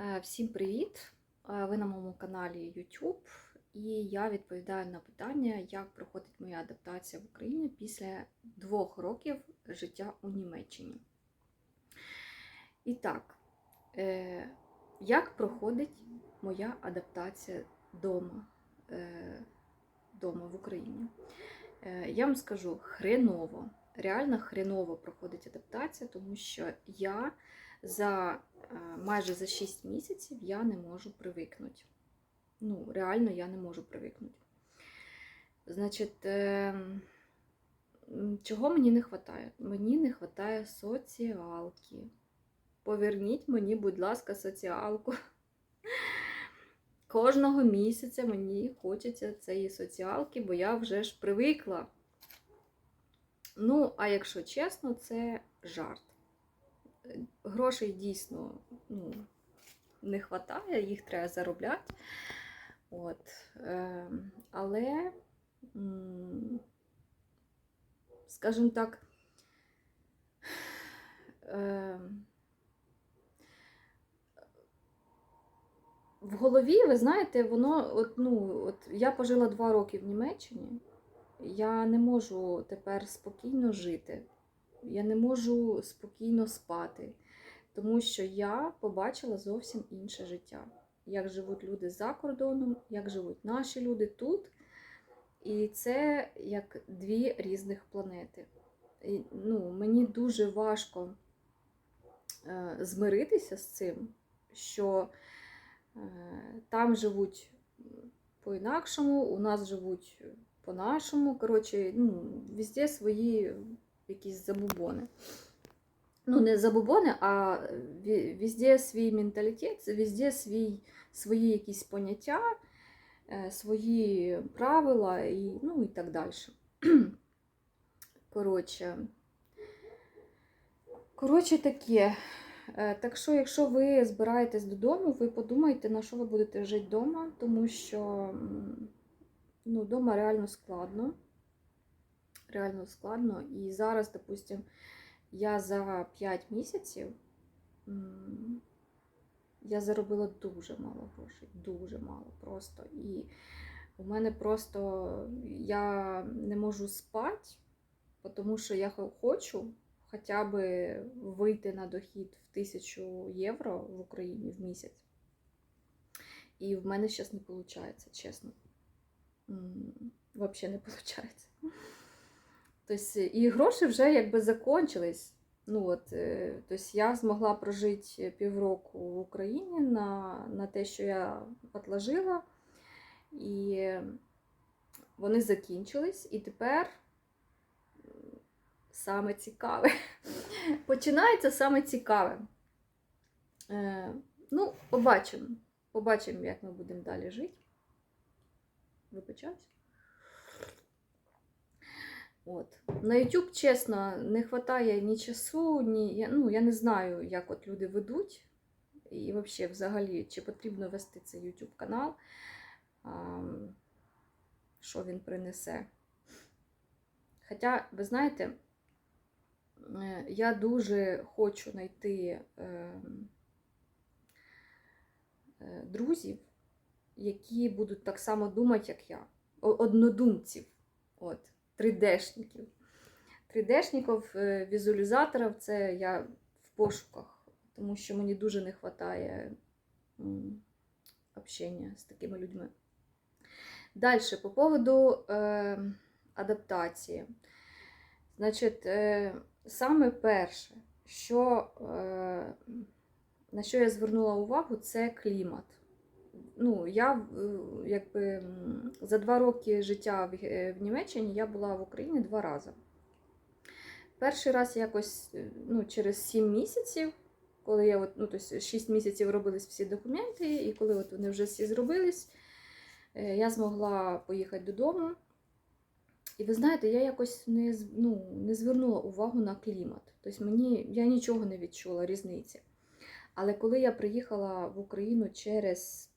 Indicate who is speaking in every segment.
Speaker 1: Е, Всім привіт! Е, Ви на моєму каналі YouTube, і я відповідаю на питання, як проходить моя адаптація в Україні після двох років життя у Німеччині. І так, е, як проходить моя адаптація вдома, вдома в Україні? Я вам скажу хреново, реально хреново проходить адаптація, тому що я за е, майже за 6 місяців я не можу привикнути. Ну, реально я не можу привикнути. Значить, е, чого мені не вистачає? Мені не вистачає соціалки. Поверніть мені, будь ласка, соціалку. Кожного місяця мені хочеться цієї соціалки, бо я вже ж привикла. Ну, а якщо чесно, це жарт. Грошей дійсно ну, не вистачає, їх треба заробляти. От. Е, але, скажімо так, е, в голові, ви знаєте, воно, от, ну, от я пожила два роки в Німеччині, я не можу тепер спокійно жити. Я не можу спокійно спати, тому що я побачила зовсім інше життя. Як живуть люди за кордоном, як живуть наші люди тут. І це як дві різних планети. І, ну, Мені дуже важко е, змиритися з цим, що е, там живуть по-інакшому, у нас живуть по-нашому. Коротше, ну, везде свої якісь забубони. Ну, не забубони, а везде свій менталітет, везде свій, свої якісь поняття, е, свої правила і, ну, і так далі. Коротше, коротше таке. Е, Так що, якщо ви збираєтесь додому, ви подумайте, на що ви будете жити вдома, тому що ну, вдома реально складно реально складно. І зараз, допустим, я за 5 місяців я заробила дуже мало грошей, дуже мало просто. І у мене просто я не можу спати, тому що я хочу хоча б вийти на дохід в 1000 євро в Україні в місяць. І в мене зараз не виходить, чесно. Взагалі не виходить. Тобто, і гроші вже якби закончились. Ну, от, тобто я змогла прожити півроку в Україні на, на те, що я отложила. І вони закінчились. І тепер саме цікаве. Починається саме цікаве. Е, ну, побачимо. Побачимо, як ми будемо далі жити. Вибачаюсь. От. На YouTube, чесно, не вистачає ні часу, ні. Я, ну, я не знаю, як от люди ведуть. І взагалі, взагалі, чи потрібно вести цей YouTube канал, а, що він принесе. Хоча, ви знаєте, е, я дуже хочу знайти е, е, друзів, які будуть так само думати, як я, однодумців. От. 3D-шників. 3D-шників, е, візуалізаторів це я в пошуках, тому що мені дуже не вистачає общення з такими людьми. Далі, по поводу е, адаптації. Значить, е, саме перше, що, е, на що я звернула увагу, це клімат ну, я е, якби за два роки життя в, е, в Німеччині я була в Україні два рази. Перший раз якось е, ну, через 7 місяців, коли я от, ну, тобто 6 місяців робились всі документи, і коли от вони вже всі зробились, я змогла поїхати додому. І ви знаєте, я якось не, ну, не звернула увагу на клімат. Тобто мені я нічого не відчула різниці. Але коли я приїхала в Україну через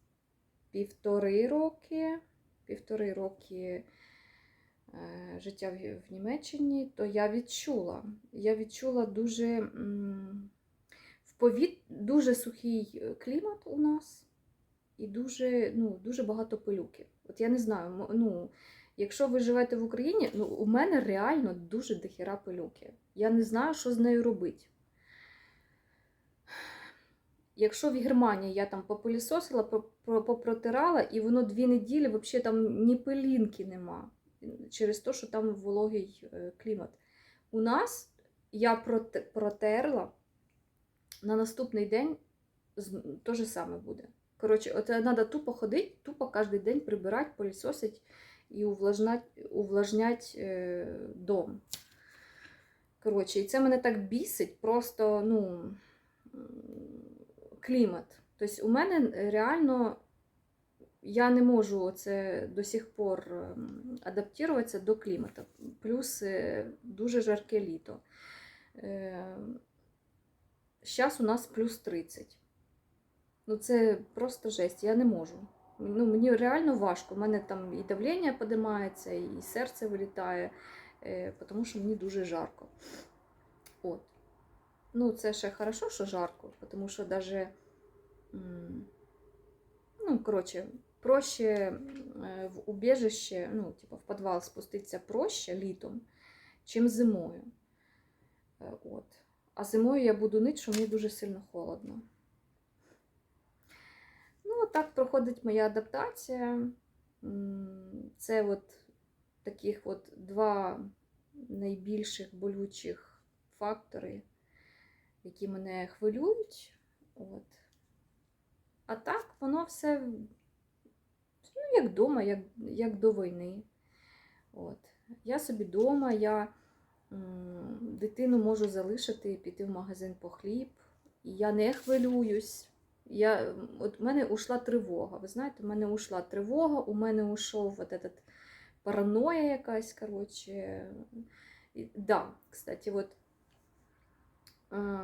Speaker 1: півтори роки, півтори роки е, життя в, в Німеччині, то я відчула. Я відчула дуже м, повіт... дуже сухий е, клімат у нас і дуже, ну, дуже багато пилюки. От я не знаю, ну, якщо ви живете в Україні, ну, у мене реально дуже дохіра пилюки. Я не знаю, що з нею робити. Якщо в Германії я там попилісосила, по- по- попротирала, і воно дві неділі взагалі там ні пилінки нема. Через те, що там вологий е, клімат. У нас я протерла, на наступний день то же саме буде. Коротше, от треба тупо ходити, тупо кожен день прибирати, пилісосити і увлажнять, увлажнять е, дом. Коротше, і це мене так бісить, просто, ну, клімат. Тобто, у мене реально я не можу це до сих пор ем, адаптуватися до клімату. Плюс е, дуже жарке літо. Зараз у нас плюс 30. Ну, це просто жесть, я не можу. Ну, мені реально важко. У мене там і давлення підіймається, і серце вилітає, е, тому що мені дуже жарко. От. Ну, це ще хорошо, що жарко, тому що даже, ну, коротше, проще е, в убіжище, ну, типу, в підвал спуститися проще літом, чим зимою. Е, От. А зимою я буду нити, що мені дуже сильно холодно. Ну, так проходить моя адаптація. Це от таких от два найбільших болючих фактори, які мене хвилюють. От. А так, воно все ну, як вдома, як, як до війни. От. Я собі вдома, я м, дитину можу залишити і піти в магазин по хліб. І я не хвилююсь. Я, от в мене ушла тривога. Ви знаєте, в мене ушла тривога, у мене ушов вот этот параноя якась, коротше. І, да, кстати, от е,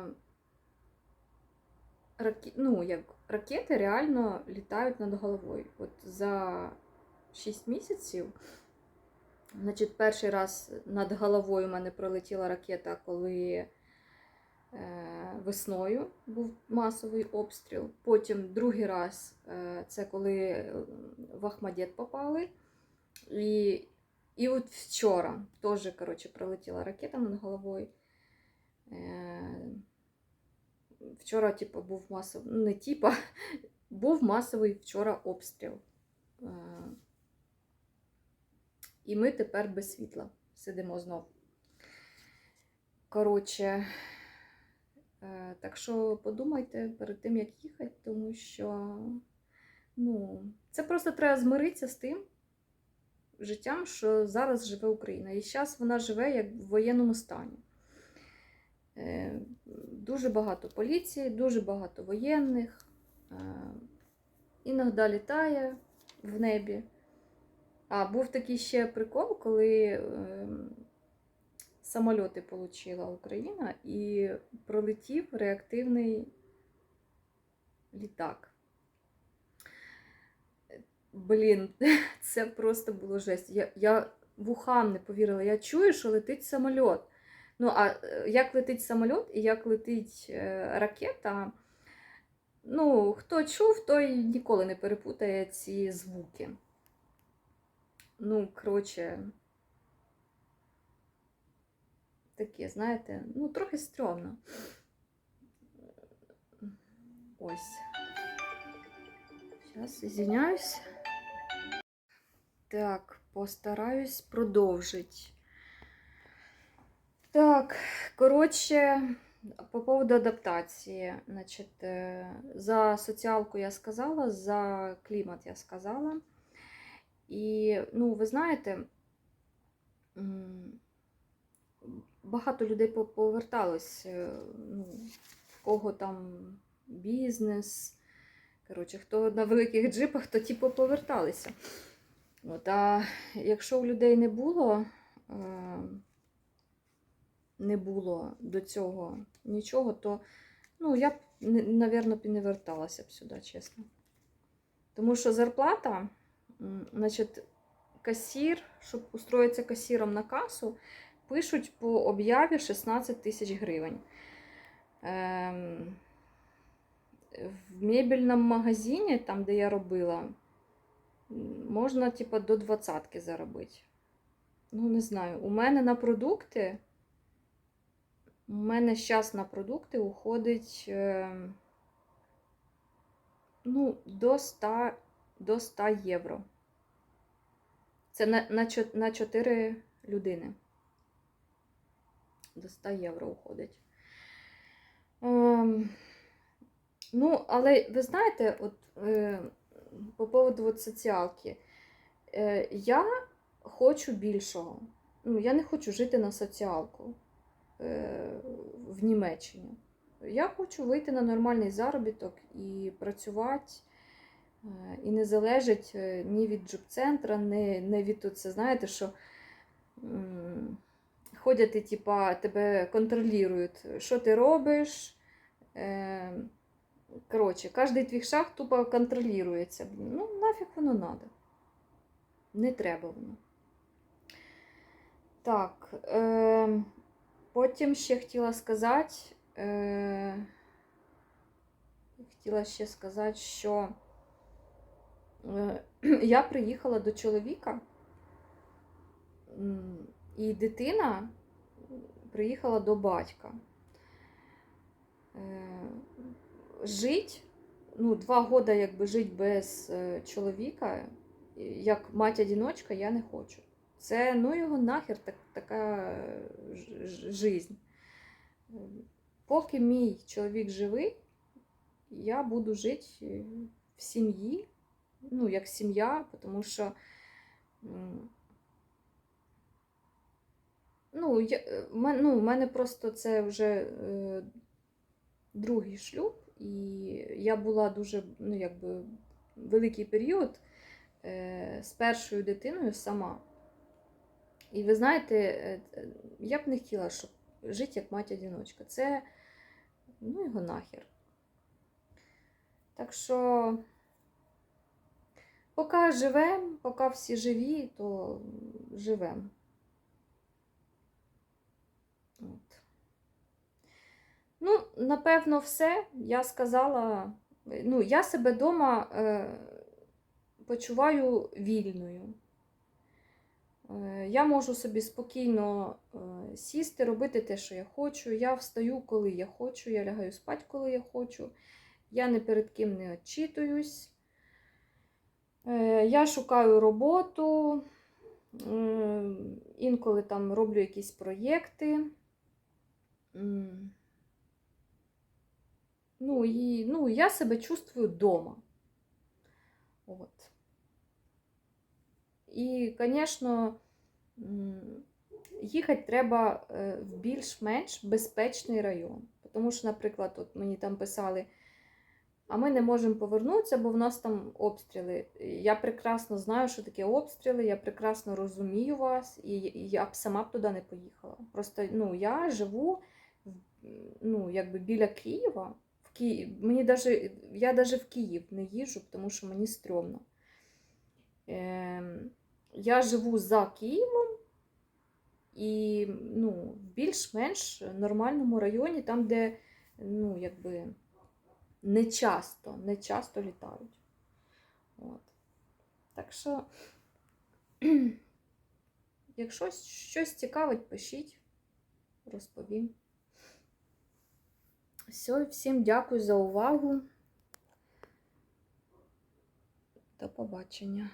Speaker 1: раке, ну, як, ракети реально літають над головою. От за 6 місяців, значить, перший раз над головою у мене пролетіла ракета, коли е, весною був масовий обстріл. Потім другий раз е, це коли в Ахмадет попали. І, і от вчора теж коротше, пролетіла ракета над головою. Е, Вчора, типу, був масовий, ну не типа, був масовий вчора обстріл. І ми тепер без світла сидимо знов. Коротше, е, так що подумайте перед тим, як їхати, тому що ну, це просто треба змиритися з тим життям, що зараз живе Україна. І зараз вона живе як в воєнному стані. Е, Дуже багато поліції, дуже багато воєнних. Е, Іноді літає в небі. А був такий ще прикол, коли е, самольоти отримала Україна і пролетів реактивний літак. Блін, це просто було жесть. Я, я вухам не повірила. Я чую, що летить самоліт. Ну, а е, як летить самоліт і як летить е, ракета, ну, хто чув, той ніколи не перепутає ці звуки. Ну, коротше, таке, знаєте, ну, трохи стрьомно. Ось. Зараз, извиняюсь. Так, постараюсь продовжити. Так, коротше, по поводу адаптації. Значить, е, за соціалку я сказала, за клімат я сказала. І, ну, ви знаєте, багато людей поверталось, е, ну, в кого там бізнес. Коротше, хто на великих джипах, то типу поверталися. От, а якщо у людей не було, е, не було до цього нічого, то ну, я б, навірно, не верталася б сюди, чесно. Тому що зарплата, значить, касір, щоб устроїтися касіром на касу, пишуть по об'яві 16 тисяч гривень. Ем, в мебельному магазині, там, де я робила, можна, типа, до двадцятки заробити. Ну, не знаю, у мене на продукти. У мене зараз на продукти уходить е, ну, до 100, до 100 євро. Це на, на, на 4 людини. До 100 євро уходить. Ем, ну, але ви знаєте, от, е, по поводу от соціалки, е, я хочу більшого. Ну, я не хочу жити на соціалку в Німеччині. Я хочу вийти на нормальний заробіток і працювати, е, і не залежить е, ні від джоб-центра, ні, ні від тут, це знаєте, що ходять і типа, тебе контролюють, що ти робиш. Е, коротше, кожен твій шаг тупо контролюється. Ну, нафіг воно треба. Не треба воно. Так. Е, потім ще хотіла сказати. Е, хотіла ще сказати, що е, я приїхала до чоловіка, і дитина приїхала до батька. Е, жить, ну, два года якби жити без е, чоловіка, як мать-одиночка, я не хочу. Це ну його нахер так, така жизнь. Поки мій чоловік живий, я буду жити е, в сім'ї, ну, як сім'я, тому що. Ну, я, е, ну, в мене просто це вже е, другий шлюб, і я була дуже, ну, якби, великий період е, з першою дитиною сама. І ви знаєте, е, е, я б не хотіла, щоб жити як мать-одиночка. Це, ну, його нахер. Так що, поки живемо, поки всі живі, то живемо. Ну, напевно, все. Я сказала. Ну, я себе вдома е, почуваю вільною. Е, я можу собі спокійно е, сісти, робити те, що я хочу. Я встаю, коли я хочу, я лягаю спати, коли я хочу. Я ні перед ким не відчитуюсь. Е, я шукаю роботу, інколи там роблю якісь проєкти. Ну, і, ну, я себе чувствую вдома. От. І, звісно, їхати треба е, в більш-менш безпечний район. Тому що, наприклад, от мені там писали, а ми не можемо повернутися, бо в нас там обстріли. Я прекрасно знаю, що таке обстріли, я прекрасно розумію вас, і я б сама б туди не поїхала. Просто ну, я живу ну, якби біля Києва. В Ки... мені даже... Я навіть в Київ не їжджу, тому що мені стрьомно. Ем, я живу за Києвом і ну, в більш-менш нормальному районі, там, де ну, якби, не часто, не часто літають. От. Так що, якщо щось цікавить, пишіть, розповім. Все, всім дякую за увагу. До побачення.